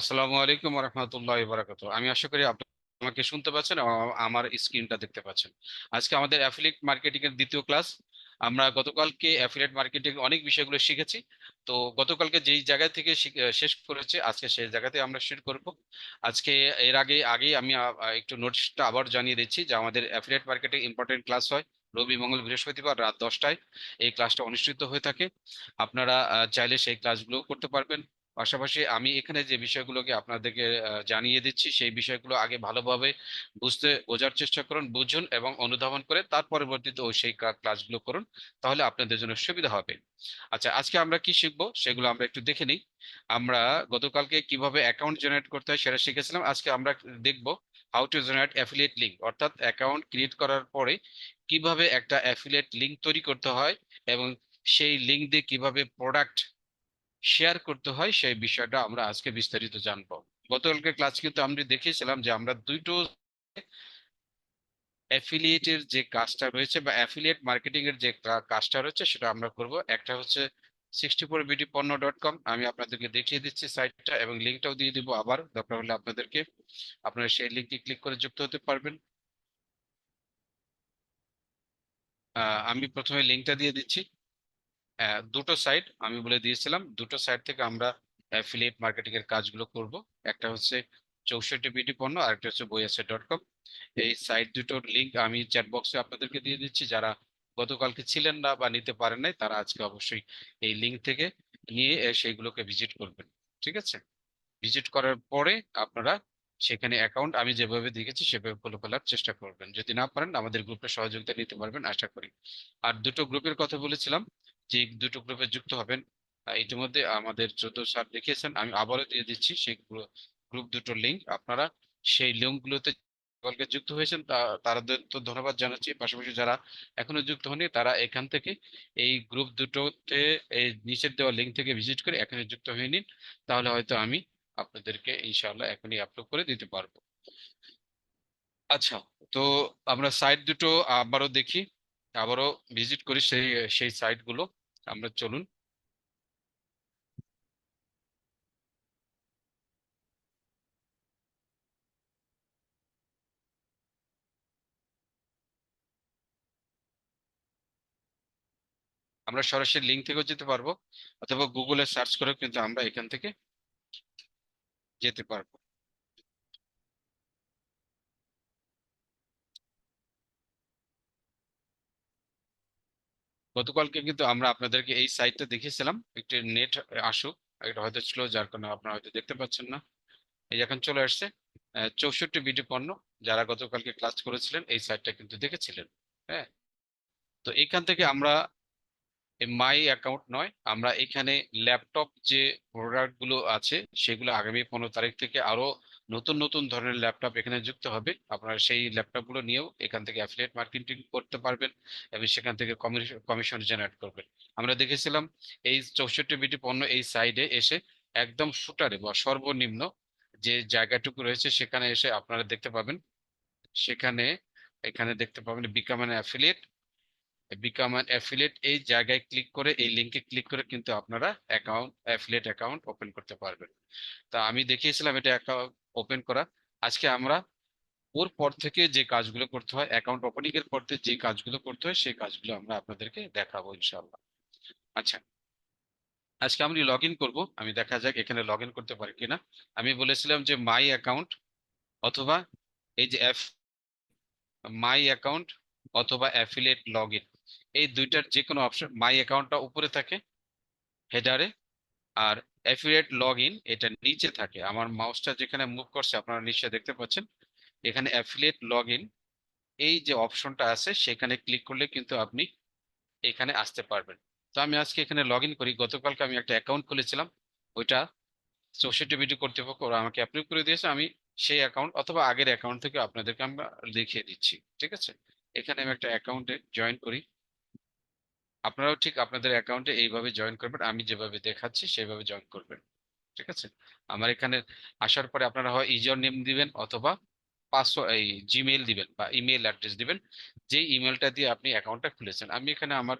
আসসালামু আলাইকুম রহমতুল্লাহ বারাকাতু আমি আশা করি আপনি আমাকে শুনতে পাচ্ছেন আমার স্ক্রিনটা দেখতে পাচ্ছেন। আজকে আমাদের অ্যাফিলিয়েট মার্কেটিং এর দ্বিতীয় ক্লাস আমরা গতকালকে অ্যাফিলিয়েট মার্কেটিং অনেক বিষয়গুলো শিখেছি। তো গতকালকে যেই জায়গা থেকে শেষ করেছে, আজকে সেই জায়গাতে আমরা শুরু করব। আজকে এর আগে, আগেই আমি একটু নোটিশটা আবার জানিয়ে দিচ্ছি যে আমাদের অ্যাফিলিয়েট মার্কেটিং ইম্পর্টেন্ট ক্লাস হয় রবি মঙ্গল বৃহস্পতিবার রাত দশটায়। এই ক্লাসটা অনুষ্ঠিত হয়ে থাকে। আপনারা চাইলে সেই ক্লাসগুলো করতে পারবেন। পাশাপাশি আমি এখানে যে বিষয়গুলোকে আপনাদেরকে জানিয়ে দিচ্ছি, সেই বিষয়গুলো আগে ভালোভাবে বুঝতে, বোঝার চেষ্টা করুন, বুঝুন এবং অনুধাবন করে তার পরবর্তীতে ওই সেই ক্লাসগুলো করুন, তাহলে আপনাদের জন্য সুবিধা হবে। আচ্ছা আজকে আমরা কি শিখব সেগুলো আমরা একটু দেখে নিই। আমরা গতকালকে কীভাবে অ্যাকাউন্ট জেনারেট করতে হয় সেটা শিখেছিলাম। আজকে আমরা দেখব how to generate affiliate link অর্থাৎ অ্যাকাউন্ট ক্রিয়েট করার পরে কীভাবে একটা অ্যাফিলিয়েট লিঙ্ক তৈরি করতে হয় এবং সেই লিঙ্ক দিয়ে কীভাবে প্রোডাক্ট শেয়ার করতে হয়, সেই বিষয়টা আমরা আজকে বিস্তারিত জানব। গতকালকে ক্লাস কিন্তু আমরা দেখিয়েছিলাম যে আমরা দুটো অ্যাফিলিয়েটের যে কাজটা রয়েছে বা অ্যাফিলিয়েট মার্কেটিং এর যে কাজটা রয়েছে সেটা আমরা করব। একটা হচ্ছে sixty four Ponno dot com আমি আপনাদেরকে দেখিয়ে দিচ্ছি সাইটটা এবং লিঙ্কটাও দিয়ে দিব আবার। দরকার হলে আপনাদেরকে, আপনারা সেই লিঙ্কে ক্লিক করে যুক্ত হতে পারবেন। আমি প্রথমে লিঙ্কটা দিয়ে দিচ্ছি। দুটো সাইট আমি বলে দিয়েছিলাম, দুটো সাইট থেকে আমরা অ্যাফিলিয়েট মার্কেটিং এর কাজগুলো করব। একটা হচ্ছে চৌষট্টি বিডি পণ্য, আর একটা হচ্ছে বইয়াসে ডট কম এই সাইট দুটোর লিংক আমি চ্যাট বক্সে আপনাদেরকে দিয়ে দিচ্ছি। যারা গতকালকে ছিলেন না বা নিতে পারেন নাই, তারা আজকে অবশ্যই এই লিঙ্ক থেকে নিয়ে সেইগুলোকে ভিজিট করবেন। ঠিক আছে? ভিজিট করার পরে আপনারা সেখানে অ্যাকাউন্ট আমি যেভাবে দেখেছি, সেভাবে খুলে ফেলার চেষ্টা করবেন। যদি না পারেন, আমাদের গ্রুপে সহযোগিতা নিতে পারবেন, আশা করি। আর দুটো গ্রুপের কথা বলেছিলাম যে দুটো গ্রুপে যুক্ত হবেন। ইতিমধ্যে আমাদের যত স্যার দেখিয়েছেন, আমি আবারও দিয়ে দিচ্ছি সেই গ্রুপ দুটোর লিঙ্ক আপনারা সেই লিঙ্কগুলোতে সকলকে যুক্ত হয়েছেন তাদের তো ধন্যবাদ জানাচ্ছি। পাশাপাশি যারা এখনও যুক্ত হননি, তারা এখান থেকে এই গ্রুপ দুটোতে এই নিচের দেওয়া লিঙ্ক থেকে ভিজিট করে এখানে যুক্ত হয়ে নিন। তাহলে হয়তো আমি আপনাদেরকে ইনশাআল্লাহ এখনই আপলোড করে দিতে পারব। আচ্ছা তো আমরা সাইট দুটো আবারও দেখি, আবারও ভিজিট করি সেই সেই সাইটগুলো আমরা চলুন। আমরা সরাসরি লিঙ্ক থেকেও যেতে পারব, অথবা গুগলে সার্চ করেও কিন্তু আমরা এখান থেকে যেতে পারব। গতকালকে কিন্তু আমরা আপনাদেরকে এই সাইটটা দেখিয়েছিলাম। একটু নেট আসুক, এটা হয়তো স্লো যার কারণে আপনারা হয়তো দেখতে পাচ্ছেন না। এই এখন চলে আসছে চৌষট্টি বিডি পণ্য যারা গতকালকে ক্লাস করেছিলেন, এই সাইটটা কিন্তু দেখেছিলেন হ্যাঁ? তো এখান থেকে আমরা মাই অ্যাকাউন্ট নয়, আমরা এখানে ল্যাপটপ যে প্রোডাক্টগুলো আছে, সেগুলো আগামী পনেরো তারিখ থেকে আরও নতুন নতুন ধরনের ল্যাপটপ এখানে যুক্ত হবে। আপনারা সেই ল্যাপটপগুলো নিয়েও এখান থেকে অ্যাফিলিয়েট মার্কেটিং করতে পারবেন এবং সেখান থেকে কমিশন জেনারেট করবেন। আমরা দেখেছিলাম এই চৌষট্টি বিটি পণ্য এই সাইডে এসে একদম ফুটারে বা সর্বনিম্ন যে জায়গাটুকু রয়েছে সেখানে এসে আপনারা দেখতে পাবেন। সেখানে, এখানে দেখতে পাবেন become an affiliate become an affiliate এই জায়গায় ক্লিক করে, এই লিঙ্কে ক্লিক করে কিন্তু আপনারা অ্যাকাউন্ট অ্যাফিলিয়েট অ্যাকাউন্ট ওপেন করতে পারবেন। তা আমি দেখিয়েছিলাম এটা অ্যাকাউন্ট ওপেন করা। আজকে আমরা ওর পর থেকে যে কাজগুলো করতে হয় অ্যাকাউন্ট ওপেনিং এর পর থেকে যে কাজগুলো করতে হয়, সেই কাজগুলো আমরা আপনাদেরকে দেখাবো ইনশাআল্লাহ। আচ্ছা। আজকে আমি লগ ইন করব। আমি দেখা যাক এখানে লগ ইন করতে পারি কিনা। আমি বলেছিলাম যে মাই অ্যাকাউন্ট অথবা এই যে অ্যাপ মাই অ্যাকাউন্ট অথবা অ্যাফিলিয়েট লগ ইন এই দুইটার যে কোনো অপশন মাই অ্যাকাউন্টটা উপরে থাকে হেডারে আর অ্যাফিলিয়েট লগ ইন এটা নিচে থাকে। আমার মাউসটা যেখানে মুভ করছে, আপনারা নিশ্চয়ই দেখতে পাচ্ছেন। এখানে অ্যাফিলিয়েট লগ ইন এই যে অপশনটা আছে, সেখানে ক্লিক করলে কিন্তু আপনি এখানে আসতে পারবেন। তো আমি আজকে এখানে লগ ইন করি। গতকালকে আমি একটা অ্যাকাউন্ট খুলেছিলাম। ওইটা চৌষট্টি বিটি কর্তৃপক্ষ ওরা আমাকে অ্যাপ্রুভ করে দিয়েছে। আমি সেই অ্যাকাউন্ট অথবা আগের অ্যাকাউন্ট থেকে আপনাদেরকে আমরা দেখিয়ে দিচ্ছি। ঠিক আছে? এখানে আমি একটা অ্যাকাউন্টে জয়েন করি। আপনারাও ঠিক আপনাদের অ্যাকাউন্টে এইভাবে জয়েন করবেন, আমি যেভাবে দেখাচ্ছি সেভাবে জয়েন করবেন, ঠিক আছে? আমার এখানে আসার পরে আপনারা হয় ইউজার নেম দিবেন অথবা পাসওয়ার্ড এই জিমেইল দিবেন বা ইমেল অ্যাড্রেস দিবেন, যেই ইমেলটা দিয়ে আপনি অ্যাকাউন্টটা খুলেছেন। আমি এখানে আমার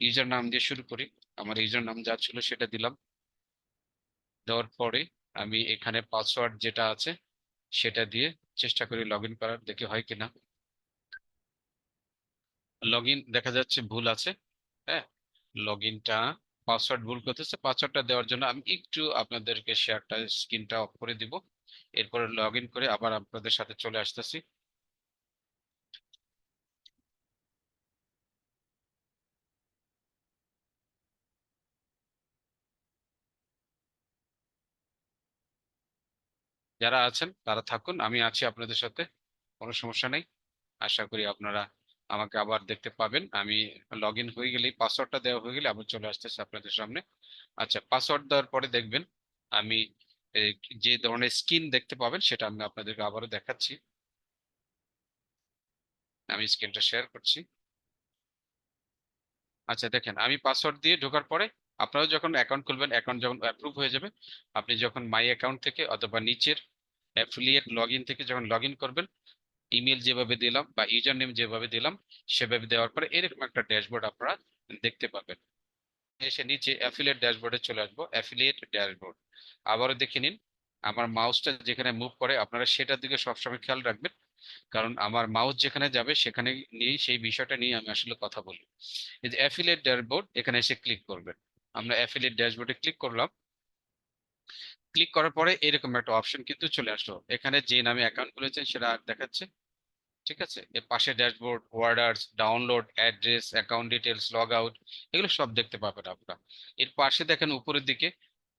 ইউজার নাম দিয়ে শুরু করি, আমার ইউজার নাম যা ছিল সেটা দিলাম। দেওয়ার পরে আমি এখানে পাসওয়ার্ড যেটা আছে সেটা দিয়ে চেষ্টা করি লগ করার, দেখি হয় কিনা। লগ দেখা যাচ্ছে ভুল আছে। হ্যাঁ? লগ ইনটা পাসওয়ার্ড ভুল করতেছে পাসওয়ার্ডটা দেওয়ার জন্য আমি একটু আপনাদেরকে শেয়ারটা স্ক্রিনটা অফ করে দিব। এরপরে লগ ইন করে আবার আপনাদের সাথে চলে আসতেছি। যারা আছেন, তারা থাকুন, আমি আছি আপনাদের সাথে, কোনো সমস্যা নেই। আশা করি আপনারা আমাকে আবার দেখতে পাবেন। আমি লগ ইন হয়ে গেলেই পাসওয়ার্ডটা দেওয়া হয়ে গেলে আবার চলে আসতেছে আপনাদের সামনে। আচ্ছা পাসওয়ার্ড দেওয়ার পরে দেখবেন আমি যে ধরনের স্ক্রিন দেখতে পাবেন সেটা আমি আপনাদেরকে আবারও দেখাচ্ছি। আমি স্ক্রিনটা শেয়ার করছি। আচ্ছা দেখেন, আমি পাসওয়ার্ড দিয়ে ঢোকার পরে আপনারাও যখন অ্যাকাউন্ট খুলবেন অ্যাকাউন্ট যখন অ্যাপ্রুভ হয়ে যাবে, আপনি যখন মাই অ্যাকাউন্ট থেকে অথবা নিচের অ্যাফিলিয়েট লগ থেকে যখন লগ করবেন ইমেল যেভাবে দিলাম বা ইউজার নেম যেভাবে দিলাম, সেভাবে দেওয়ার পরে এরকম একটা ড্যাশবোর্ড আপনারা দেখতে পাবেন। এসে নিচে অ্যাফিলিয়েট ড্যাশবোর্ডে চলে আসব অ্যাফিলিয়েট ড্যাশবোর্ড আবারও দেখে নিন, আমার মাউসটা যেখানে মুভ করে, আপনারা সেটার দিকে সবসময় খেয়াল রাখবেন, কারণ আমার মাউস যেখানে যাবে, সেখানে নিয়ে সেই বিষয়টা নিয়ে আমি আসলে কথা বলি এই যে অ্যাফিলিয়েট ড্যাশবোর্ড এখানে এসে ক্লিক করবেন। আমরা অ্যাফিলিয়েট ড্যাশবোর্ডে ক্লিক করলাম। ক্লিক করার পরে এরকম একটা অপশন কিন্তু চলে আসলো। এখানে যে নামে অ্যাকাউন্ট খুলেছেন সেটা দেখাচ্ছে, ঠিক আছে? এর পাশে dashboard orders download address account details log out এগুলো সব দেখতে পাবেন আপনারা। এর পাশে দেখেন উপরের দিকে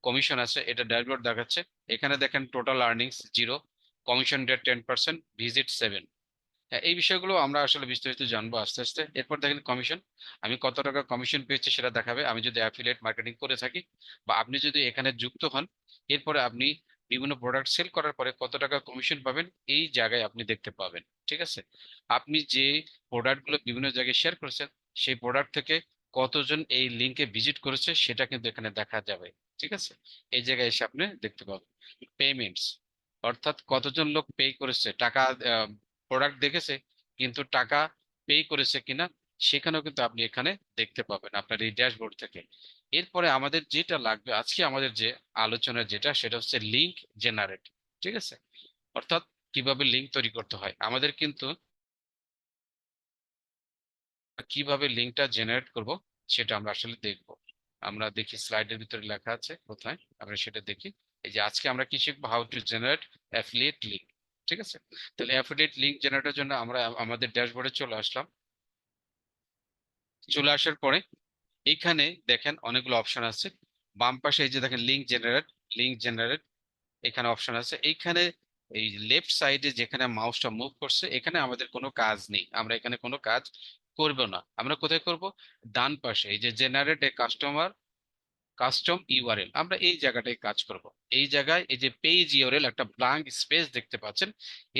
কমিশন আছে, এটা ড্যাশবোর্ড দেখাচ্ছে। এখানে দেখেন total earnings zero commission rate ten percent visit seven হ্যাঁ এই বিষয়গুলো আমরা আসলে বিস্তারিত জানব আস্তে আস্তে। এরপর দেখেন কমিশন আমি কত টাকা কমিশন পেয়েছি সেটা দেখাবে। আমি যদি অ্যাফিলিয়েট মার্কেটিং করে থাকি বা আপনি যদি এখানে যুক্ত হন এরপরে আপনি বিভিন্ন প্রোডাক্ট সেল করার পরে কত টাকা কমিশন পাবেন, এই জায়গায় আপনি দেখতে পাবেন, ঠিক আছে? আপনি যে প্রোডাক্টগুলো বিভিন্ন জায়গায় শেয়ার করেছেন, সেই প্রোডাক্ট থেকে কতজন এই লিঙ্কে ভিজিট করেছে, সেটা কিন্তু এখানে দেখা যাবে, ঠিক আছে? এই জায়গায় এসে আপনি দেখতে পাবেন। পেমেন্টস অর্থাৎ কতজন লোক পে করেছে, টাকা প্রোডাক্ট দেখেছে, কিন্তু টাকা পে করেছে কিনা সেখানেও কিন্তু আপনি এখানে দেখতে পাবেন আপনার এই ড্যাশবোর্ড থেকে। এরপরে আমাদের যেটা লাগবে, আজকে আমাদের যে আলোচনা যেটা, সেটা হচ্ছে লিঙ্ক জেনারেট ঠিক আছে? অর্থাৎ কীভাবে লিঙ্ক তৈরি করতে হয়। আমাদের কিন্তু কীভাবে লিঙ্কটা জেনারেট করব, সেটা আমরা আসলে দেখব। আমরা দেখি স্লাইডের ভিতরে লেখা আছে, কোথায়? আমরা সেটা দেখি। এই যে আজকে আমরা কি শিখব? How to generate affiliate link ঠিক আছে? তাহলে অ্যাফিলিয়েট লিঙ্ক জেনারেটের জন্য আমরা আমাদের ড্যাশবোর্ডে চলে আসলাম। চলে আসার পরে এইখানে দেখেন অনেকগুলো অপশন আছে। বাম পাশে এই যে দেখেন লিঙ্ক জেনারেট লিঙ্ক জেনারেট এখানে অপশন আছে। এইখানে এই লেফট সাইডে যেখানে মাউসটা মুভ করছে, এখানে আমাদের কোনো কাজ নেই। আমরা এখানে কোনো কাজ করব না। আমরা কোথায় করব? ডান পাশে এই যে generate a customer custom URL আমরা এই জায়গাটায় কাজ করব। এই জায়গায় এই যে পেজ ইউআরএল একটা ব্লাঙ্ক স্পেস দেখতে পাচ্ছেন।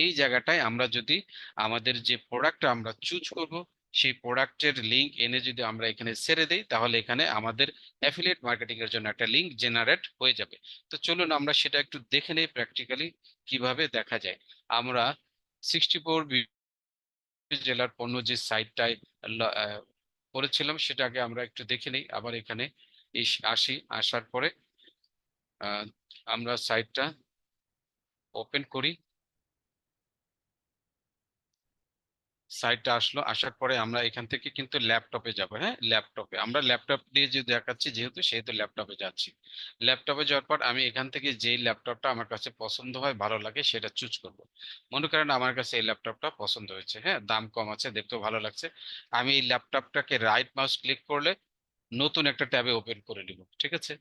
এই জায়গাটায় আমরা যদি আমাদের যে প্রোডাক্ট আমরা চুজ করব সেই প্রোডাক্টের লিঙ্ক এনে যদি আমরা এখানে ছেড়ে দিই, তাহলে এখানে আমাদের অ্যাফিলিয়েট মার্কেটিং এর জন্য একটা লিঙ্ক জেনারেট হয়ে যাবে। তো চলুন আমরা সেটা একটু দেখে নেই প্র্যাকটিক্যালি কীভাবে দেখা যায়। আমরা সিক্সটি ফোর জেলার পণ্য যে সাইটটায় করেছিলাম সেটাকে আমরা একটু দেখে নেই। আবার এখানে আসি, আসার পরে আমরা সাইটটা ওপেন করি। সাইটটা আসলো, আসার পরে আমরা এখান থেকে কিন্তু ল্যাপটপে যাব হ্যাঁ? ল্যাপটপে আমরা ল্যাপটপ দিয়ে যে দেখাচ্ছি, যেহেতু সেহেতু ল্যাপটপে যাচ্ছি। ল্যাপটপে যাওয়ার পর আমি এখান থেকে যেই ল্যাপটপটা আমার কাছে পছন্দ হয়, ভালো লাগে, সেটা চুজ করব। মনে করেন আমার কাছে এই ল্যাপটপটা পছন্দ হয়েছে হ্যাঁ? দাম কম আছে, দেখতেও ভালো লাগছে। আমি এই ল্যাপটপটাকে রাইট মাউস ক্লিক করলে নতুন একটা ট্যাবে ওপেন করে নিব, ঠিক আছে?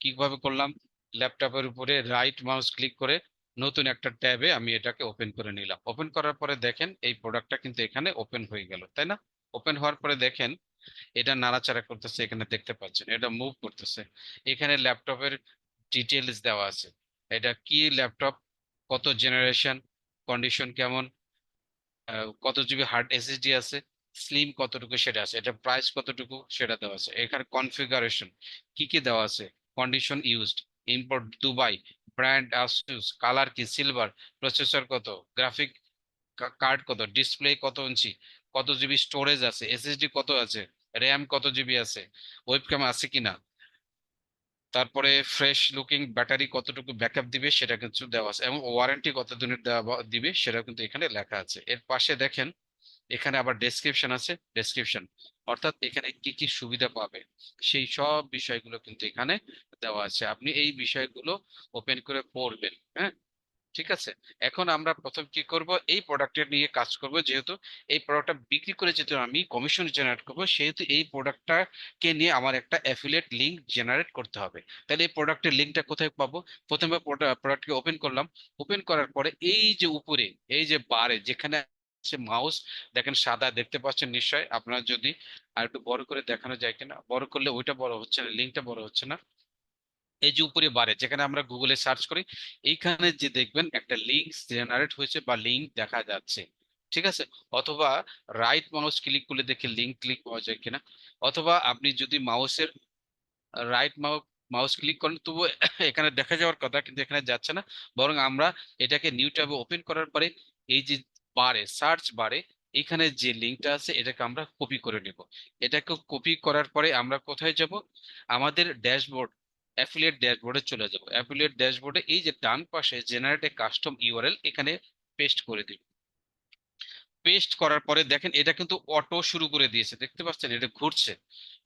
কীভাবে করলাম? ল্যাপটপের উপরে রাইট মাউস ক্লিক করে নতুন একটা ট্যাবে আমি এটাকে ওপেন করে নিলাম। ওপেন করার পরে দেখেন, এই প্রোডাক্টটা কিন্তু এখানে ওপেন হয়ে গেল, তাই না? ওপেন হওয়ার পরে দেখেন, এটা নাড়াচাড়া করতেছে, এখানে দেখতে পাচ্ছেন, এটা মুভ করতেছে। এখানে ল্যাপটপের ডিটেলস দেওয়া আছে। এটা কি ল্যাপটপ কত জেনারেশন কন্ডিশন কেমন কত জিবি হার্ড এসএসডি আছে স্লিম কতটুকু সেটা আছে, এটা প্রাইস কতটুকু সেটা দেওয়া আছে। এখানে কনফিগারেশন কি কি দেওয়া আছে? Condition used import Dubai brand Asus colour কি? সিলভার প্রসেসর কত? গ্রাফিক কার্ড কত? ডিসপ্লে কত ইঞ্চি? কত জিবি স্টোরেজ আছে? এসএসডি কত আছে? র্যাম কত জিবি আছে? ওয়েবক্যাম আছে কিনা? তারপরে ফ্রেশ লুকিং ব্যাটারি কতটুকু ব্যাকআপ দিবে সেটা কিন্তু দেওয়া আছে। এবং ওয়ারেন্টি কত দিনের দেওয়া দিবে সেটা কিন্তু এখানে লেখা আছে। এর পাশে দেখেন, এখানে আবার ডেসক্রিপশন আছে। ডেসক্রিপশন অর্থাৎ এখানে কি কি সুবিধা পাবে? সেই সব বিষয়গুলো কিন্তু এখানে দেওয়া আছে। আপনি এই বিষয়গুলো ওপেন করে পড়বেন হ্যাঁ? ঠিক আছে? এখন আমরা প্রথম কি করব? এই প্রোডাক্টের নিয়ে কাজ করব। যেহেতু এই প্রোডাক্টটা বিক্রি করে যেহেতু আমি কমিশন জেনারেট করব, সেহেতু এই প্রোডাক্টটাকে নিয়ে আমার একটা অ্যাফিলিয়েট লিংক জেনারেট করতে হবে। তাহলে এই প্রোডাক্টের লিঙ্কটা কোথায় পাবো? প্রথমে প্রোডাক্টকে ওপেন করলাম। ওপেন করার পরে এই যে উপরে, এই যে বারে যেখানে মাউস দেখেন সাদা, দেখতে পাচ্ছেন নিশ্চয়? আপনার যদি আর একটু বড় করে দেখানো যায় কিনা? বড় করলে ওইটা বড় হচ্ছে না লিঙ্কটা বড় হচ্ছে না। এই যে উপরে বারে, যেখানে আমরা গুগলে সার্চ করি, এইখানে যে দেখবেন একটা লিঙ্ক জেনারেট হয়েছে বা লিঙ্ক দেখা যাচ্ছে, ঠিক আছে? অথবা রাইট মাউস ক্লিক করলে দেখে লিঙ্ক ক্লিক পাওয়া যায় কিনা, অথবা আপনি যদি মাউসের রাইট মাউস মাউস ক্লিক করেন তবু এখানে দেখা যাওয়ার কথা কিন্তু এখানে যাচ্ছে না, বরং আমরা এটাকে নিউ ট্যাবে ওপেন করার পরে এই যে বারে সার্চ বারে এখানে যে লিঙ্কটা আছে, এটাকে আমরা কপি করে নেব। এটাকে কপি করার পরে আমরা কোথায় যাব? আমাদের ড্যাশবোর্ড অ্যাফিলিয়েট ড্যাশবোর্ডে চলে যাব। অ্যাফিলিয়েট ড্যাশবোর্ডে এই যে ডান পাশে জেনারেট এ কাস্টম ইউআরএল এখানে পেস্ট করে দিব। পেস্ট করার পরে দেখেন এটা কিন্তু অটো শুরু করে দিয়েছে। দেখতে পাচ্ছেন এটা ঘুরছে।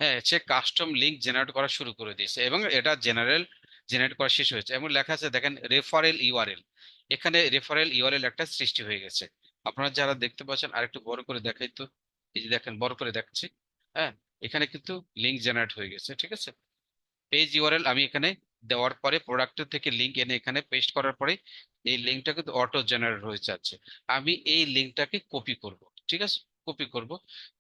হ্যাঁ সে কাস্টম লিঙ্ক জেনারেট করা শুরু করে দিয়েছে এবং এটা জেনারেল জেনারেট করা শেষ হয়েছে। এবং লেখা আছে, দেখেন রেফারেল ইউআরএল এখানে রেফারেল ইউআরএল একটা সৃষ্টি হয়ে গেছে। আপনারা যারা দেখতে পাচ্ছেন, আরেকটু বড় করে দেখাই তো। এই যে দেখেন, বড় করে দেখাচ্ছি। হ্যাঁ এখানে কিন্তু লিঙ্ক জেনারেট হয়ে গেছে, ঠিক আছে? পেজ ইউআরএল আমি এখানে দেওয়ার পরে প্রোডাক্টের থেকে লিঙ্ক এনে এখানে পেস্ট করার পরে এই লিঙ্কটা কিন্তু অটো জেনারেট হয়ে যাচ্ছে। আমি এই লিঙ্কটাকে কপি করব, ঠিক আছে? কপি করব।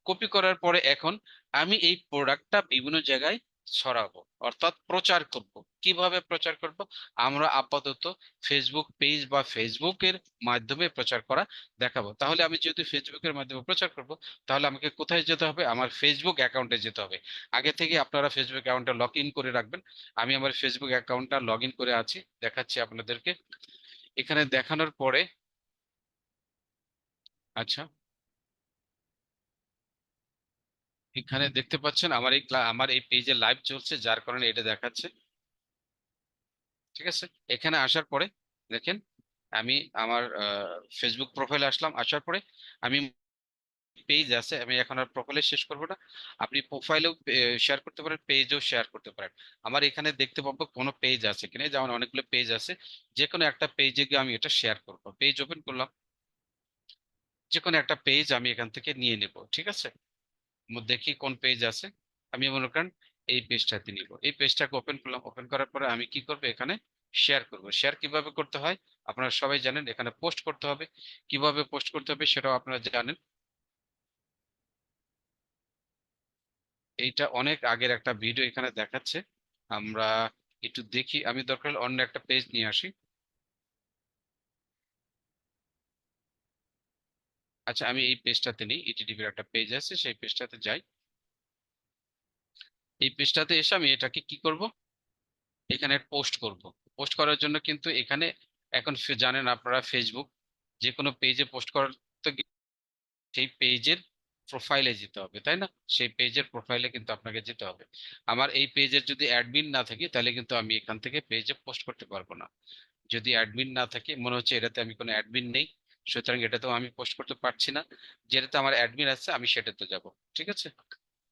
কপি করার পরে এখন আমি এই প্রোডাক্টটা বিভিন্ন জায়গায় ছড়াবো, অর্থাৎ প্রচার করব। কীভাবে প্রচার করব? আমরা আপাতত ফেসবুক পেজ বা ফেসবুকের মাধ্যমে প্রচার করা দেখাবো। তাহলে আমি যেহেতু ফেসবুকের মাধ্যমে প্রচার করব, তাহলে আমাকে কোথায় যেতে হবে? আমার ফেসবুক অ্যাকাউন্টে যেতে হবে। আগে থেকে আপনারা ফেসবুক অ্যাকাউন্টটা লগ ইন করে রাখবেন। আমি আমার ফেসবুক অ্যাকাউন্টটা লগ ইন করে আছি, দেখাচ্ছি আপনাদেরকে। এখানে দেখানোর পরে আচ্ছা। এখানে দেখতে পাচ্ছেন আমার এই আমার এই পেজে লাইভ চলছে, যার কারণে এটা দেখাচ্ছে। ঠিক আছে? এখানে আসার পরে দেখেন, আমি আমার ফেসবুক প্রোফাইলে আসলাম। আসার পরে আমি পেজ আছে, আমি এখন আর প্রোফাইলে শেষ করব না। আপনি প্রোফাইলেও শেয়ার করতে পারেন পেজও শেয়ার করতে পারেন। আমার এখানে দেখতে পাবো কোনো পেজ আছে কিনা যেমন অনেকগুলো পেজ আছে। যে কোনো একটা পেজে গিয়ে আমি এটা শেয়ার করব। পেজ ওপেন করলাম। যে কোনো একটা পেজ আমি এখান থেকে নিয়ে নেব। ঠিক আছে? দেখি কোন পেজ আছে। আমি মনে করেন এই পেজটাতে নিব। এই পেজটাকে ওপেন করলাম। ওপেন করার পরে আমি কি করব? এখানে শেয়ার করব। শেয়ার কীভাবে করতে হয়? আপনারা সবাই জানেন, এখানে পোস্ট করতে হবে। কীভাবে পোস্ট করতে হবে সেটাও আপনারা জানেন। এইটা অনেক আগের একটা ভিডিও এখানে দেখাচ্ছে। আমরা একটু দেখি। আমি দরকার হলে অন্য একটা পেজ নিয়ে আসি। আচ্ছা আমি এই পেজটাতে নেই ইটিডিবির একটা পেজ আছে, সেই পেজটাতে যাই। এই পেজটাতে এসে আমি এটাকে কি করব? এখানে পোস্ট করব। পোস্ট করার জন্য কিন্তু এখানে, এখন জানেন আপনারা ফেসবুক যে কোনো পেজে পোস্ট করার গিয়ে সেই পেজের প্রোফাইলে যেতে হবে, তাই না? সেই পেজের প্রোফাইলে কিন্তু আপনাকে যেতে হবে। আমার এই পেজের যদি অ্যাডমিন না থাকে, তাহলে কিন্তু আমি এখান থেকে পেজে পোস্ট করতে পারব না। যদি অ্যাডমিন না থাকে, মনে হচ্ছে এটাতে আমি কোনো অ্যাডমিন নেই সুতরাং এটাতেও আমি পোস্ট করতে পারছি না। যেটাতে আমার অ্যাডমিন আছে, আমি সেটাতে যাব, ঠিক আছে?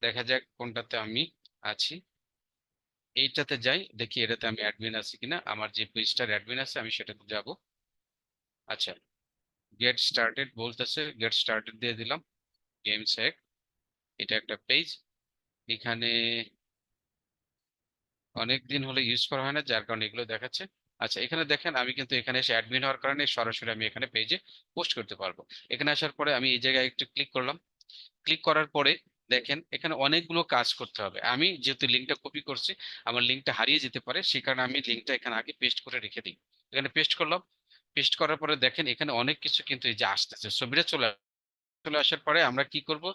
দেখা যাক কোনটাতে আমি আছি। এইটাতে যাই, দেখি এটাতে আমি অ্যাডমিন আছি কিনা। আমার যে পেজটার অ্যাডমিন আছে, আমি সেটাতে যাব। আচ্ছা গেট স্টার্টেড বলতেছে গেট স্টার্টেড দিয়ে দিলাম। গেম সেক এটা একটা পেজ এখানে অনেক দিন হলে ইউজ করা হয় না, যার কারণে এগুলো দেখাচ্ছে। আচ্ছা এখানে দেখেন আমি কিন্তু এখানে এসে অ্যাডমিন হওয়ার কারণে সরাসরি আমি এখানে পেজে পোস্ট করতে পারব। এখানে আসার পরে আমি এই জায়গায় একটু ক্লিক করলাম। ক্লিক করার পরে দেখেন এখানে অনেকগুলো কাজ করতে হবে। আমি যেহেতু লিঙ্কটা কপি করছি, আমার লিঙ্কটা হারিয়ে যেতে পারে, সেই কারণে আমি লিঙ্কটা এখানে আগে পেস্ট করে রেখে দিই। এখানে পেস্ট করলাম। পেস্ট করার পরে দেখেন এখানে অনেক কিছু কিন্তু এই যে আসতেছে। ছবিটা চলে চলে আসার পরে আমরা কি করব?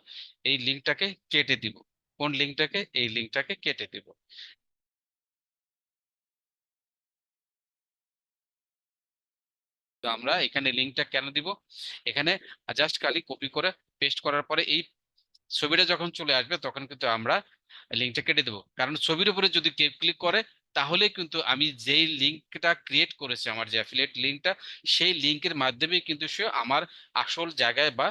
এই লিঙ্কটাকে কেটে দিব। কোন লিঙ্কটাকে এই লিঙ্কটাকে কেটে দিব। তো আমরা এখানে লিঙ্কটা কেন দিব? এখানে জাস্ট খালি কপি করে পেস্ট করার পরে এই ছবিটা যখন চলে আসবে, তখন কিন্তু আমরা লিঙ্কটা কেটে দেবো। কারণ ছবির উপরে যদি কেউ ক্লিক করে, তাহলে কিন্তু আমি যেই লিঙ্কটা ক্রিয়েট করেছি, আমার যে অ্যাফিলিয়েট লিঙ্কটা সেই লিঙ্কের মাধ্যমে কিন্তু সে আমার আসল জায়গায় বা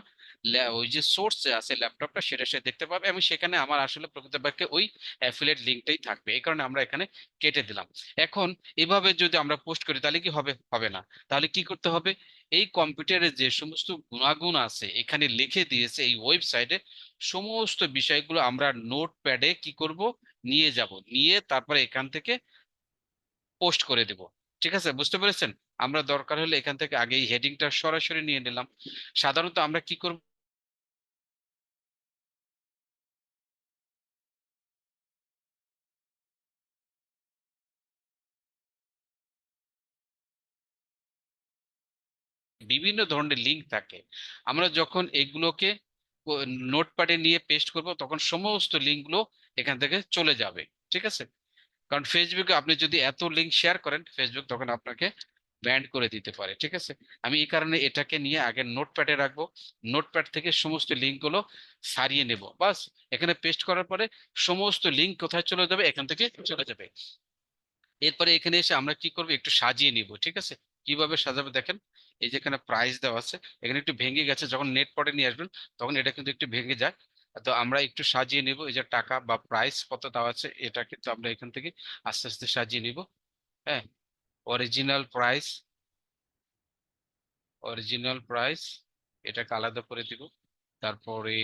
ওই যে সোর্স আছে ল্যাপটপটা সেটা সে দেখতে পাবে এবং সেখানে আমার আসলে প্রকৃতপক্ষে ওই অ্যাফিলিয়েট লিঙ্কটাই থাকবে। এই কারণে আমরা এখানে কেটে দিলাম। এখন এভাবে যদি আমরা পোস্ট করি, তাহলে কি হবে? হবে না। তাহলে কি করতে হবে? এই কম্পিউটারে যে সমস্ত গুণাগুণ আছে, এখানে লিখে দিয়েছে এই ওয়েবসাইটে সমস্ত বিষয়গুলো আমরা নোট প্যাডে কি করব? নিয়ে যাব। নিয়ে তারপরে এখান থেকে পোস্ট করে দেব। ঠিক আছে? বুঝতে পেরেছেন? আমরা দরকার হলে এখান থেকে আগে এই হেডিংটা সরাসরি নিয়ে নিলাম। সাধারণত আমরা কি করব? বিভিন্ন ধরনের লিঙ্ক থাকে। আমরা যখন এগুলোকে নোটপ্যাডে নিয়ে পেস্ট করব, তখন সমস্ত লিঙ্কগুলো এখান থেকে চলে যাবে, ঠিক আছে? কারণ ফেসবুকে আপনি যদি এত লিঙ্ক শেয়ার করেন ফেসবুক তখন আপনাকে ব্যান্ড করে দিতে পারে, ঠিক আছে? আমি এই কারণে এটাকে নিয়ে আগে নোটপ্যাডে রাখব নোটপ্যাড থেকে সমস্ত লিঙ্কগুলো সারিয়ে নেব, বাস। এখানে পেস্ট করার পরে সমস্ত লিঙ্ক কোথায় চলে যাবে, এখান থেকে চলে যাবে। এরপরে এখানে এসে আমরা কি করব, একটু সাজিয়ে নিব, ঠিক আছে? কীভাবে সাজাবে দেখেন? এই যেখানে প্রাইস দেওয়া আছে, এখানে একটু ভেঙে গেছে, যখন নেট পটে নিয়ে আসবেন, তখন এটা কিন্তু একটু ভেঙে যায়। তো আমরা একটু সাজিয়ে নিব, এই যে টাকা বা প্রাইস কত দেওয়া আছে, এটা কিন্তু আমরা এখান থেকে আস্তে আস্তে সাজিয়ে নিব হ্যাঁ? অরিজিনাল প্রাইস অরিজিনাল প্রাইস এটাকে আলাদা করে দিব। তারপরে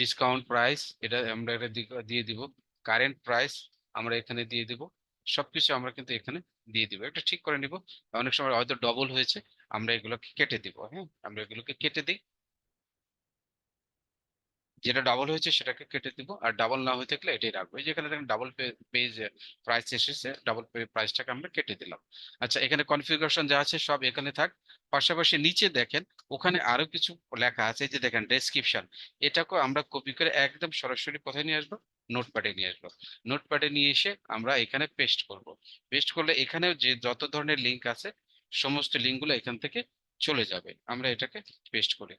ডিসকাউন্ট প্রাইস এটা আমরা এটা দিয়ে দিব। কারেন্ট প্রাইস আমরা এখানে দিয়ে দিব। সবকিছু আমরা কিন্তু এখানে দিয়ে দিব। এটা ঠিক করে নিব। অনেক সময় হয়তো ডবল হয়েছে, আমরা এগুলোকে কেটে দিব হ্যাঁ? আমরা এগুলোকে কেটে দিই। যেটা ডাবল হয়েছে সেটাকে কেটে দিব। আর ডাবল না হয়ে থাকলে এটাই রাখব। যেখানে দেখেন ডাবল পেজ প্রাইস এসেছে ডাবল প্রাইসটাকে আমরা কেটে দিলাম। আচ্ছা এখানে কনফিগারেশন যা আছে সব এখানে থাক। পাশাপাশি নিচে দেখেন, ওখানে আরও কিছু লেখা আছে। যে দেখেন ডেসক্রিপশন এটাকে আমরা কপি করে একদম সরাসরি কোথায় নিয়ে আসব? নোটপ্যাডে নিয়ে আসব নোটপ্যাডে নিয়ে এসে আমরা এখানে পেস্ট করব। পেস্ট করলে এখানে যে যত ধরনের লিঙ্ক আছে, সমস্ত লিঙ্কগুলো এখান থেকে চলে যাবে। আমরা এটাকে পেস্ট করি।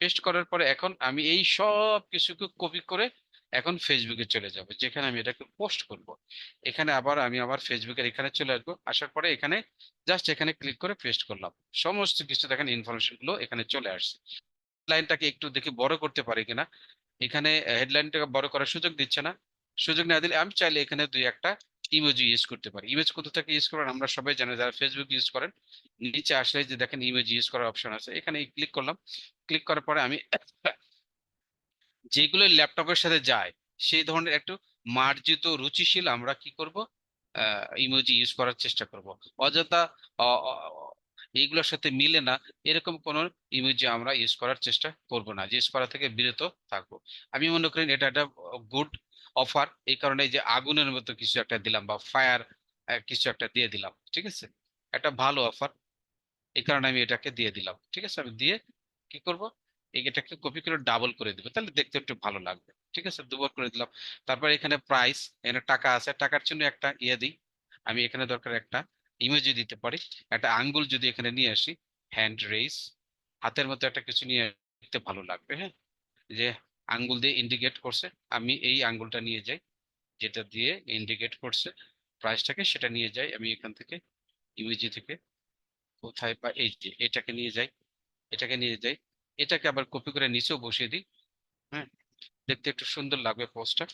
পেস্ট করার পরে এখন আমি এই সব কিছুকে কপি করে এখন ফেসবুকে চলে যাব, যেখানে আমি এটাকে পোস্ট করব। এখানে আবার আমি আবার ফেসবুকের এখানে চলে আসব। আসার পরে এখানে জাস্ট এখানে ক্লিক করে পেস্ট করলাম। সমস্ত কিছু দেখেন ইনফরমেশনগুলো এখানে চলে আসছে। লাইনটাকে একটু দেখে বড় করতে পারি কিনা। এখানে হেডলাইনটাকে বড় করার সুযোগ দিচ্ছে না। সুযোগ না দিলে আমি চাইলে এখানে দুই একটা ইমেজ ইউজ করতে পারি। ইমেজ কোথা থেকে ইউজ করবেন আমরা সবাই জানি, যারা ফেসবুক ইউজ করেন, নিচে আসলে যে দেখেন ইমেজ ইউজ করার অপশন আছে এখানে ক্লিক করলাম। ক্লিক করার পরে আমি যেগুলো ল্যাপটপের সাথে যায়, সেই ধরনের একটু মার্জিত, রুচিশীল আমরা কি করব? ইমোজি ইউজ করার চেষ্টা করব। অযথা এইগুলোর সাথে মিলে না, এরকম কোন ইমোজি আমরা ইউজ করার চেষ্টা করব না ইউজ করা থেকে বিরত থাকব। আমি মনে করি এটা একটা গুড অফার এই কারণে যে আগুনের মতো কিছু একটা দিলাম বা ফায়ার কিছু একটা দিয়ে দিলাম, ঠিক আছে? একটা ভালো অফার এই কারণে আমি এটাকে দিয়ে দিলাম, ঠিক আছে? আমি দিয়ে কি করব? এটাকে কপি করে ডাবল করে দিব, তাহলে দেখতে একটু ভালো লাগবে, ঠিক আছে? দুবার করে দিলাম, তারপর এখানে প্রাইস এখানে টাকা আছে, টাকার জন্য একটা ইয়ে দিই, আমি এখানে দরকার একটা ইমেজি দিতে পারি। একটা আঙ্গুল যদি এখানে নিয়ে আসি হ্যান্ড রেস হাতের মতো একটা কিছু নিয়ে দেখতে ভালো লাগবে হ্যাঁ? যে আঙ্গুল দিয়ে ইন্ডিকেট করছে, আমি এই আঙ্গুলটা নিয়ে যাই, যেটা দিয়ে ইন্ডিকেট করছে প্রাইসটাকে সেটা নিয়ে যাই, আমি এখান থেকে ইমেজি থেকে কোথায় বা এই যে এটাকে নিয়ে যাই, এটাকে নিয়ে যাই, এটাকে আবার কপি করে নিচেও বসিয়ে দিই হ্যাঁ? দেখতে একটু সুন্দর লাগবে পোস্টার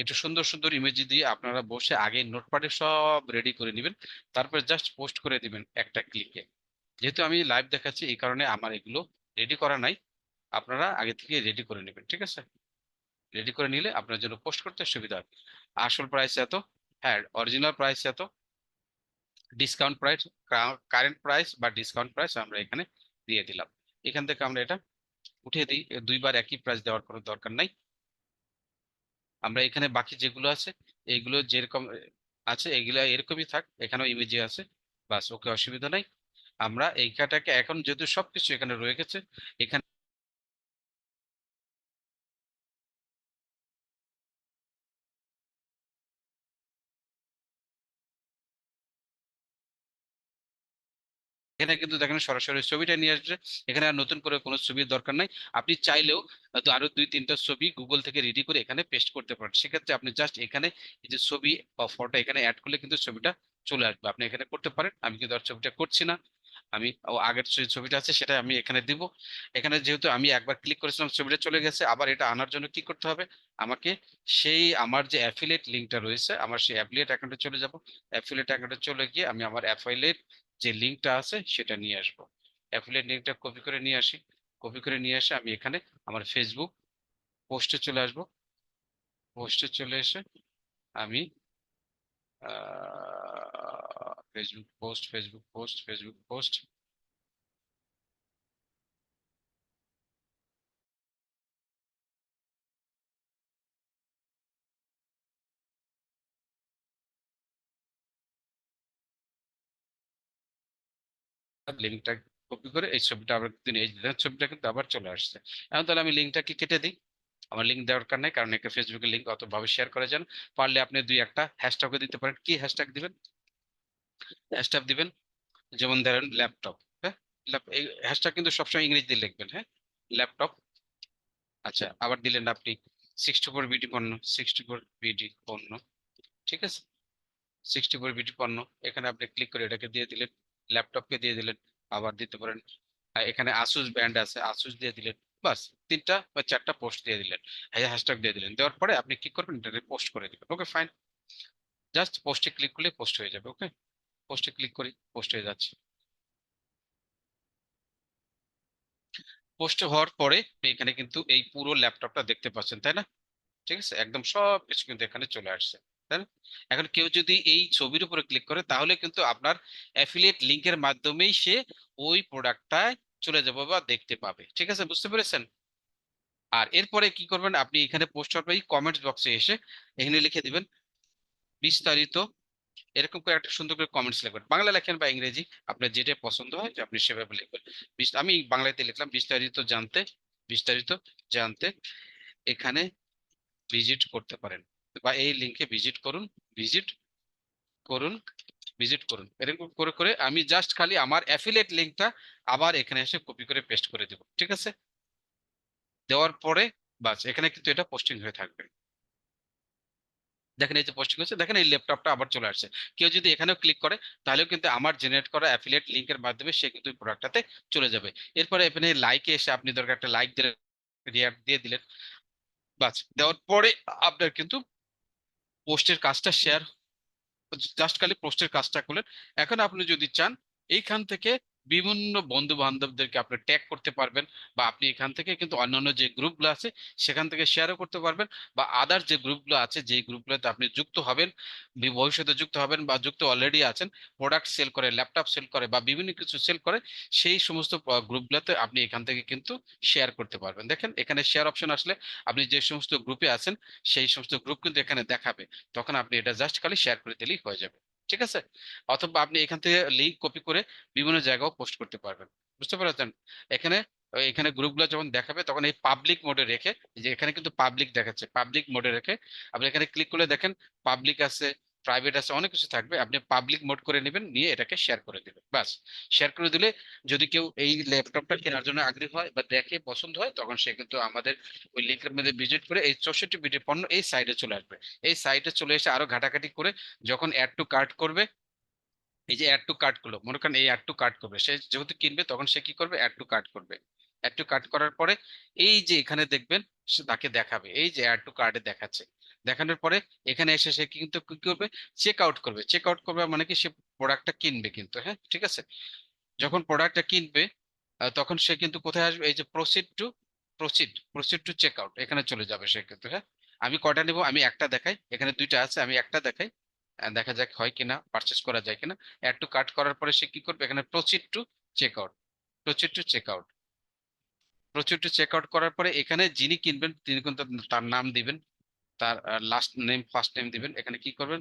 একটু সুন্দর সুন্দর ইমেজি দিয়ে আপনারা বসে আগে নোটপ্যাডে সব রেডি করে নেবেন। তারপর জাস্ট পোস্ট করে দিবেন একটা ক্লিকে যেহেতু আমি লাইভ দেখাচ্ছি, এই কারণে আমার এগুলো রেডি করা নাই। আপনারা আগে থেকে রেডি করে নেবেন, ঠিক আছে? রেডি করে নিলে আপনার জন্য পোস্ট করতে সুবিধা হবে। আসল প্রাইস এত হ্যাঁ অরিজিনাল প্রাইস এত। ডিসকাউন্ট প্রাইস কারেন্ট প্রাইস বা ডিসকাউন্ট প্রাইস আমরা এখানে দিয়ে দিলাম। এখান থেকে আমরা এটা উঠিয়ে দিই। দুইবার একই প্রাইস দেওয়ার কোনো দরকার নাই। আমরা এখানে বাকি যেগুলো আছে এইগুলো যেরকম আছে, এগুলো এরকমই থাক, এখানেও ইমেজি আছে, বাস, ওকে অসুবিধা নাই। আমরা এইখানটাকে এখন যেহেতু সবকিছু এখানে রয়ে গেছে, এখানে এখানে কিন্তু দেখেন সরাসরি ছবিটা নিয়ে আসবে এখানে আর নতুন করে কোনো ছবির দরকার নাই। আপনি চাইলেও আরও দুই, তিনটা ছবি গুগল থেকে রেডি করে এখানে পেস্ট করতে পারেন। সেক্ষেত্রে আপনি জাস্ট এখানে যে ছবি বা ফটো এখানে অ্যাড করলে কিন্তু ছবিটা চলে আসবে। আপনি এখানে করতে পারেন। আমি কিন্তু আর ছবিটা করছি না। আমি ও আগের যে ছবিটা আছে সেটা আমি এখানে দিব। এখানে যেহেতু আমি একবার ক্লিক করেছিলাম, ছবিটা চলে গেছে। আবার এটা আনার জন্য কি করতে হবে? আমাকে সেই আমার যে অ্যাফিলিয়েট লিঙ্কটা রয়েছে, আমার সেই অ্যাফিলিয়েট অ্যাকাউন্টে চলে যাব। অ্যাফিলিয়েট অ্যাকাউন্টে চলে গিয়ে আমি আমার অ্যাফিলিয়েট যে লিঙ্কটা আছে সেটা নিয়ে আসব। অ্যাফিলিয়েট লিঙ্কটা কপি করে নিয়ে আসি। কপি করে নিয়ে আসে আমি এখানে আমার ফেসবুক পোস্টে চলে আসব। পোস্টে চলে এসে আমি Facebook post Facebook post Facebook post লিঙ্কটা কপি করে এই ছবিটা আবার কিন্তু এই ছবিটা কিন্তু আবার চলে আসছে। এখন তাহলে আমি লিঙ্কটা কি কেটে দিই? আমার লিঙ্ক দরকার নেই, কারণ একটা ফেসবুকের লিঙ্ক অত ভাবে শেয়ার করে যান পারলে আপনি দুই একটা হ্যাশট্যাগও দিতে পারেন। কি হ্যাশট্যাগ দিবেন? হ্যাশট্যাগ দিবেন, যেমন ধরেন ল্যাপটপ হ্যাঁ? এই হ্যাশট্যাগ কিন্তু সবসময় ইংরেজিতে লিখবেন হ্যাঁ? ল্যাপটপ আচ্ছা আবার দিলেন আপনি sixty four BD Ponno sixty four BD Ponno, ঠিক আছে? সিক্সটি ফোর বিডি পণ্য, এখানে আপনি ক্লিক করে এটাকে দিয়ে দিলেন। ল্যাপটপকে দিয়ে দিলেন, আবার দিতে পারেন। এখানে আসুস ব্যান্ড আছে আসুস দিয়ে দিলেন, বাস তিনটা বা চারটা পোস্ট দিয়ে দিলেন হ্যাশট্যাগ দিয়ে দিলেন। দেওয়ার পরে আপনি কি করবেন এটাকে পোস্ট করে দিবেন। ওকে ফাইন জাস্ট পোস্টে ক্লিক করলে পোস্ট হয়ে যাবে ওকে পোস্টে ক্লিক করি পোস্ট হয়ে যাচ্ছে। পোস্ট হওয়ার পরে এখানে কিন্তু এই পুরো ল্যাপটপটা দেখতে পাচ্ছেন, তাই না? ঠিক আছে? একদম সব কিছু কিন্তু এখানে চলে আসছে, তাই এখন কেউ যদি এই ছবির উপরে ক্লিক করে, তাহলে কিন্তু আপনার অ্যাফিলিয়েট লিংকের মাধ্যমেই সে ওই প্রোডাক্টটায় চলে যাবে বা দেখতে পাবে, ঠিক আছে? বুঝতে পেরেছেন? আর এরপরে কি করবেন? আপনি এখানে পোস্ট পরে কমেন্টস বক্সে এসে এখানে লিখে দিবেন, বিস্তারিত এরকম করে একটা সুন্দর করে কমেন্টস লিখবেন। বাংলা লেখেন বা ইংরেজি, আপনার যেটা পছন্দ হয়, আপনি সেভাবে লিখবেন। আমি বাংলাতে লিখলাম, বিস্তারিত জানতে বিস্তারিত জানতে এখানে ভিজিট করতে পারেন। বা এই লিঙ্কে ভিজিট করুন ভিজিট করুন ভিজিট করুন। এরকম করে করে আমি জাস্ট খালি আমার অ্যাফিলেট লিঙ্কটা আবার এখানে এসে কপি করে পেস্ট করে দেব, ঠিক আছে? দেওয়ার পরে বাস, এখানে কিন্তু এটা পোস্টিং হয়ে থাকবে। দেখেন এই যে পোস্টিং হচ্ছে, দেখেন এই ল্যাপটপটা আবার চলে আসছে। কেউ যদি এখানেও ক্লিক করে, তাহলেও কিন্তু আমার জেনারেট করা অ্যাফিলিয়েট লিঙ্কের মাধ্যমে সে কিন্তু প্রোডাক্টটাতে চলে যাবে। এরপরে এখানে লাইকে এসে আপনি দরকার একটা লাইক দিলেন রিয়াক্ট দিয়ে দিলেন বাস, দেওয়ার পরে আপনার কিন্তু পোস্টের কাজটা শেয়ার জাস্ট খালি পোস্টের কাজটা করলেন। এখন আপনি যদি চান, এইখান থেকে বিভিন্ন বন্ধু বান্ধবদেরকে আপনি ট্যাগ করতে পারবেন বা আপনি এখান থেকে কিন্তু অন্যান্য যে গ্রুপগুলো আছে, সেখান থেকে শেয়ারও করতে পারবেন বা আদার যে গ্রুপগুলো আছে যে গ্রুপগুলোতে আপনি যুক্ত হবেন ভবিষ্যতে যুক্ত হবেন বা যুক্ত অলরেডি আছেন প্রোডাক্ট সেল করে ল্যাপটপ সেল করে বা বিভিন্ন কিছু সেল করে, সেই সমস্ত গ্রুপগুলোতে আপনি এখান থেকে কিন্তু শেয়ার করতে পারবেন। দেখেন, এখানে শেয়ার অপশন আসলে আপনি যে সমস্ত গ্রুপে আছেন, সেই সমস্ত গ্রুপ কিন্তু এখানে দেখাবে। তখন আপনি এটা জাস্ট খালি শেয়ার করে দিলেই হয়ে যাবে। ঠিক আছে? অথবা আপনি এখান থেকে লিঙ্ক কপি করে বিভিন্ন জায়গাও পোস্ট করতে পারবেন। বুঝতে পারছেন? এখানে এখানে গ্রুপগুলো যখন দেখাবে, তখন এই পাবলিক মোডে রেখে যে এখানে কিন্তু পাবলিক দেখাচ্ছে পাবলিক মোডে রেখে আপনি এখানে ক্লিক করলে দেখেন পাবলিক আছে প্রাইভেট আছে, অনেক কিছু থাকবে, আপনি পাবলিক মোড করে নেবেন, নিয়ে এটাকে শেয়ার করে দেবেন বাস শেয়ার করে দিলে যদি কেউ এই ল্যাপটপটা কেনার জন্য আগ্রহী হয় বা দেখে পছন্দ হয়, তখন সে কিন্তু আমাদের ওই লিঙ্কের মধ্যে ভিজিট করে এই চৌষট্টি বিটি পণ্য এই সাইডে চলে আসবে। এই সাইডে চলে এসে আরও ঘাটাঘাটি করে যখন অ্যাড টু কার্ট করবে, এই যে অ্যাড টু কার্টগুলো, মনে করেন এই অ্যাড টু কার্ট করবে, সে যেহেতু কিনবে, তখন সে কি করবে? অ্যাড টু কার্ট করবে। অ্যাড টু কার্ট করার পরে এই যে এখানে দেখবেন সে তাকে দেখাবে, এই যে অ্যাড টু কার্ডে দেখাচ্ছে। দেখানোর পরে এখানে এসে সে কিন্তু কি করবে? চেক আউট করবে। চেক আউট করবে মানে কি সে প্রোডাক্টটা কিনবে কিন্তু হ্যাঁ? ঠিক আছে? যখন প্রোডাক্টটা কিনবে তখন সে কিন্তু কোথায় আসবে? এই যে proceed to proceed proceed to check out এখানে চলে যাবে সে কিন্তু হ্যাঁ? আমি কটা নেব? আমি একটা দেখাই, এখানে দুইটা আছে, আমি একটা দেখাই দেখা যাক হয় কিনা পারচেস করা যায় কিনা। অ্যাড টু কার্ট করার পরে সে কি করবে? এখানে proceed to check out proceed to check out to check out করার পরে এখানে যিনি কিনবেন, তিনি কিন্তু তার নাম দিবেন, তার লাস্ট নেম ফার্স্ট নেম দিবেন। এখানে কি করবেন?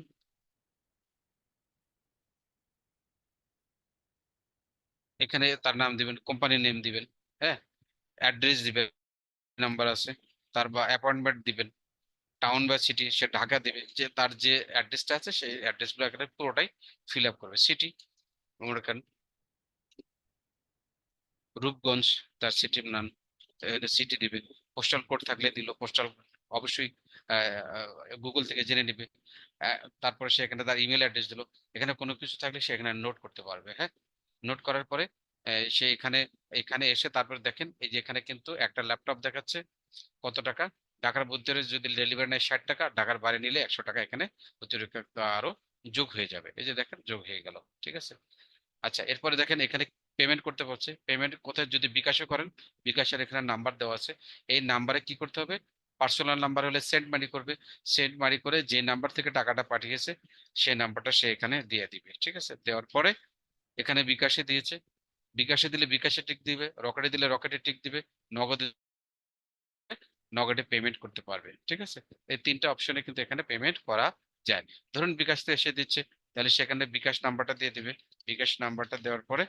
এখানে তার নাম দিবেন কোম্পানির নেম দিবেন হ্যাঁ? অ্যাড্রেস দিবেন নাম্বার আছে। তার বা অ্যাপয়েন্টমেন্ট দিবেন টাউন বা সিটি সে ঢাকা দেবে। যে তার যে অ্যাড্রেসটা আছে, সেই অ্যাড্রেসগুলো এখানে পুরোটাই ফিল আপ করবে। সিটি রূপগঞ্জ তার সিটির নাম। সিটি দিবে। পোস্টাল কোড থাকলে দিল। পোস্টাল অবশ্যই গুগল থেকে জেনে নেবে। তারপরে সে এখানে তার ইমেল অ্যাড্রেস দিল। এখানে কোনো কিছু থাকলে সে এখানে নোট করতে পারবে হ্যাঁ? নোট করার পরে সে এখানে এখানে এসে তারপরে দেখেন, এই যে এখানে কিন্তু একটা ল্যাপটপ দেখাচ্ছে, কত টাকা? ঢাকার মধ্যে যদি ডেলিভারি নেয় ষাট টাকা, ঢাকার বাইরে নিলে একশো টাকা এখানে অতিরিক্ত আরও যোগ হয়ে যাবে। এই যে দেখেন, যোগ হয়ে গেল, ঠিক আছে? আচ্ছা এরপরে দেখেন এখানে পেমেন্ট করতে পারছে পেমেন্ট কোথায় যদি বিকাশে করেন, বিকাশের এখানে নাম্বার দেওয়া আছে। এই নাম্বারে কি করতে হবে? পার্সোনাল নাম্বার হলে সেন্ড মানি করবে। সেন্ড মানি করে যে নাম্বার থেকে টাকাটা পাঠিয়েছে, সেই নাম্বারটা সে এখানে দিয়ে দিবে, ঠিক আছে? দেওয়ার পরে এখানে বিকাশে দিয়েছে। বিকাশে দিলে বিকাশে টিক দিবে রকেটে দিলে রকেটে টিক দিবে, নগদে নগদে পেমেন্ট করতে পারবে, ঠিক আছে? এই তিনটা অপশনে কিন্তু এখানে পেমেন্ট করা যায়। ধরুন বিকাশ থেকে এসে দিচ্ছে, তাহলে সেখানে বিকাশ নাম্বারটা দিয়ে দিবে। বিকাশ নাম্বারটা দেওয়ার পরে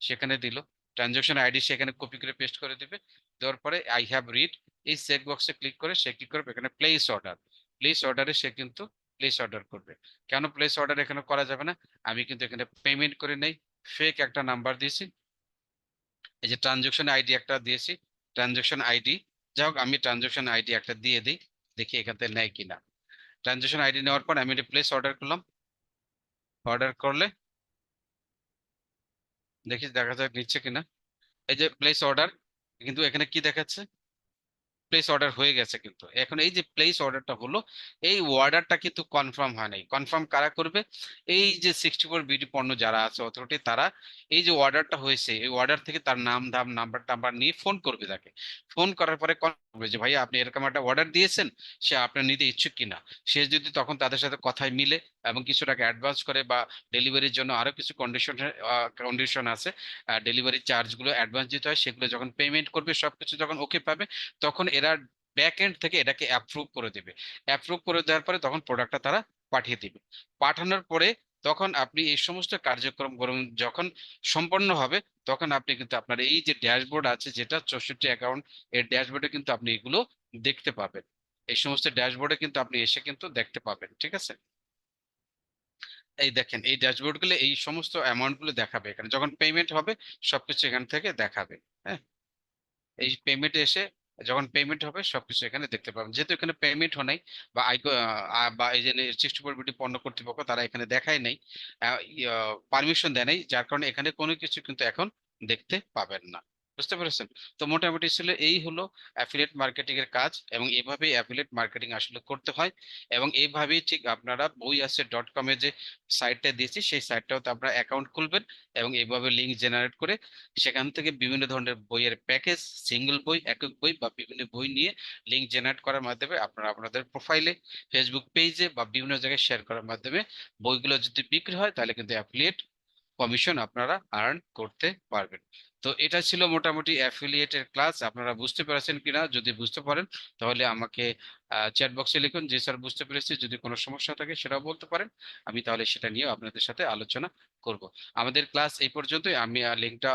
সেখানে দিল। ট্রানজাকশন আইডি সেখানে কপি করে পেস্ট করে দিবে। দেওয়ার পরে আই হ্যাভ রিড এই চেক বক্সে ক্লিক করে সে কি করবে? এখানে প্লেস অর্ডার প্লেস অর্ডারে সে কিন্তু প্লেস অর্ডার করবে। কেন প্লেস অর্ডার এখানে করা যাবে না? আমি কিন্তু এখানে পেমেন্ট করে নেই। ফেক একটা নাম্বার দিয়েছি। এই যে ট্রানজাকশন আইডি একটা দিয়েছি। ট্রানজাকশন আইডি যাই হোক, আমি ট্রানজাকশন আইডি একটা দিয়ে দিই। দেখি এখান থেকে নেয় কিনা। ট্রানজাকশন আইডি নেওয়ার পর আমি এটা প্লেস অর্ডার করলাম। অর্ডার করলে দেখি দেখা যাক নিচ্ছে কিনা। এই যে প্লেস অর্ডার কিন্তু এখানে কি দেখাচ্ছে? প্লেস অর্ডার হয়ে গেছে কিন্তু। এখন এই যে প্লেস অর্ডারটা হলো, এই অর্ডারটা কিন্তু কনফার্ম হয় নাই। কনফার্ম কারা করবে? এই যে সিক্সটি ফোর বিডি পণ্য যারা আছে অথরিটি তারা এই যে অর্ডারটা হয়েছে, এই অর্ডার থেকে তার নাম, দাম নাম্বার টাম্বার নিয়ে ফোন করবে তাকে। ফোন করার পরে করবে যে ভাইয়া আপনি এরকম একটা অর্ডার দিয়েছেন, সে আপনার নিতে ইচ্ছুক কিনা? সে যদি তখন তাদের সাথে কথায় মিলে এবং কিছু টাকা অ্যাডভান্স করে বা ডেলিভারির জন্য আরও কিছু কন্ডিশন কন্ডিশন আছে ডেলিভারি চার্জগুলো অ্যাডভান্স দিতে হয়, সেগুলো যখন পেমেন্ট করবে, সবকিছু যখন ওকে পাবে, তখন এরা ব্যাক এন্ড থেকে এটাকে অ্যাপ্রুভ করে দেবে। অ্যাপ্রুভ করে দেওয়ার পরে তখন প্রোডাক্টটা তারা পাঠিয়ে দিবে। পাঠানোর পরে তখন আপনি এই সমস্ত কার্যক্রম যখন সম্পন্ন হবে, তখন আপনি কিন্তু আপনার এই যে ড্যাশবোর্ড আছে, যেটা চৌষট্টি অ্যাকাউন্ট এর ড্যাশবোর্ডে কিন্তু আপনি এগুলো দেখতে পাবেন। এই সমস্ত ড্যাশবোর্ডে কিন্তু আপনি এসে কিন্তু দেখতে পাবেন, ঠিক আছে? এই দেখেন, এই ড্যাশবোর্ডগুলো এই সমস্ত অ্যামাউন্টগুলো দেখাবে এখানে। যখন পেমেন্ট হবে, সবকিছু এখান থেকে দেখাবে হ্যাঁ? এই পেমেন্ট এসে যখন পেমেন্ট হবে সবকিছু এখানে দেখতে পাবেন। যেহেতু এখানে পেমেন্ট হয় নাই বা আইকো বা এই যে ফোর বিটি পণ্য কর্তৃপক্ষ তারা এখানে দেখায় নাই পারমিশন দেয় নাই, যার কারণে এখানে কোনো কিছু কিন্তু এখন দেখতে পাবেন না। বুঝতে পেরেছেন? তো মোটামুটি ছিল এই হলো অ্যাফিলিয়েট মার্কেটিং এর কাজ এবং এভাবেই অ্যাফিলিয়েট মার্কেটিং আসলে করতে হয় এবং এইভাবেই ঠিক আপনারা বই আছে ডট কম কমে যে সাইটটা দিয়েছি সেই সাইটটাতে আপনারা অ্যাকাউন্ট খুলবেন এবং এইভাবে লিঙ্ক জেনারেট করে সেখান থেকে বিভিন্ন ধরনের বইয়ের প্যাকেজ সিঙ্গেল বই, একক বই বা বিভিন্ন বই নিয়ে লিঙ্ক জেনারেট করার মাধ্যমে আপনারা আপনাদের প্রোফাইলে ফেসবুক পেজে বা বিভিন্ন জায়গায় শেয়ার করার মাধ্যমে বইগুলো যদি বিক্রি হয় তাহলে কিন্তু অ্যাফিলিয়েট কমিশন আপনারা আর্ন করতে পারবেন। তো এটা ছিল মোটামুটি অ্যাফিলিয়েটের ক্লাস আপনারা বুঝতে পেরেছেন কিনা? যদি বুঝতে পারেন, তাহলে আমাকে চ্যাট বক্সে লিখুন, যে স্যার বুঝতে পেরেছি, যদি কোনো সমস্যা থাকে সেটাও বলতে পারেন, আমি তাহলে সেটা নিয়ে আপনাদের সাথে আলোচনা করব। আমাদের ক্লাস এই পর্যন্তই, আমি লিঙ্কটা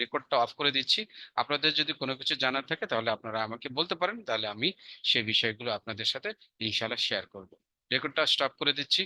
রেকর্ডটা অফ করে দিচ্ছি। আপনাদের যদি কোনো কিছু জানার থাকে, তাহলে আপনারা আমাকে বলতে পারেন, তাহলে আমি সেই বিষয়গুলো আপনাদের সাথে ইনশাআল্লাহ শেয়ার করব। রেকর্ডটা স্টপ করে দিচ্ছি।